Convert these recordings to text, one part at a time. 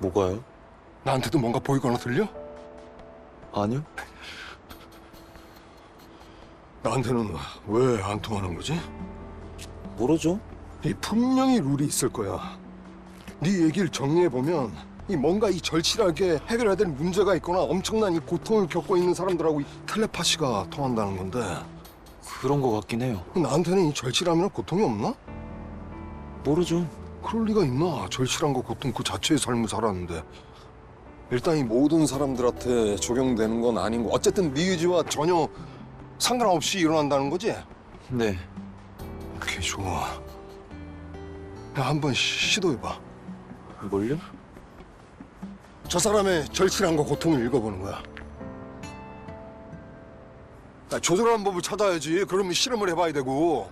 뭐가요? 나한테도 뭔가 보이거나 들려? 아니요. 나한테는 왜 안 통하는 거지? 모르죠. 이 분명히 룰이 있을 거야. 네 얘기를 정리해 보면 이 뭔가 이 절실하게 해결해야 될 문제가 있거나 엄청난 이 고통을 겪고 있는 사람들하고 이 텔레파시가 통한다는 건데 그런 거 같긴 해요. 나한테는 이 절실함이나 고통이 없나? 모르죠. 그럴 리가 있나? 절실함과 고통 그 자체의 삶을 살았는데 일단 이 모든 사람들한테 적용되는 건 아닌 거. 어쨌든 네 의지와 전혀 상관없이 일어난다는 거지? 네. 오케이 좋아. 야 한번 시도해봐. 뭘요? 저 사람의 절실함과 고통을 읽어보는 거야. 야, 조절하는 법을 찾아야지. 그러면 실험을 해봐야 되고.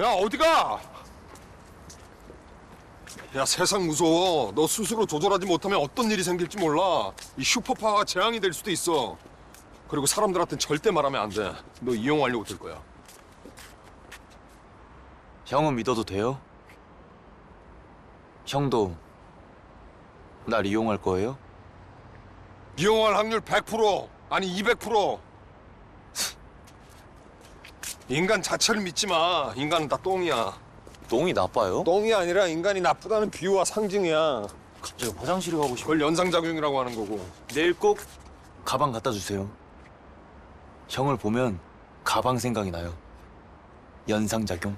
야 어디가? 야 세상 무서워. 너 스스로 조절하지 못하면 어떤 일이 생길지 몰라. 이 슈퍼파워가 재앙이 될 수도 있어. 그리고 사람들한테는 절대 말하면 안 돼. 너 이용하려고 들 거야. 형은 믿어도 돼요? 형도 날 이용할 거예요? 이용할 확률 100% 아니 200% 인간 자체를 믿지 마 인간은 다 똥이야 똥이 나빠요? 똥이 아니라 인간이 나쁘다는 비유와 상징이야 갑자기 화장실에 가고 싶어. 그걸 연상작용이라고 하는 거고 내일 꼭 가방 갖다 주세요. 형을 보면 가방 생각이 나요. 연상작용.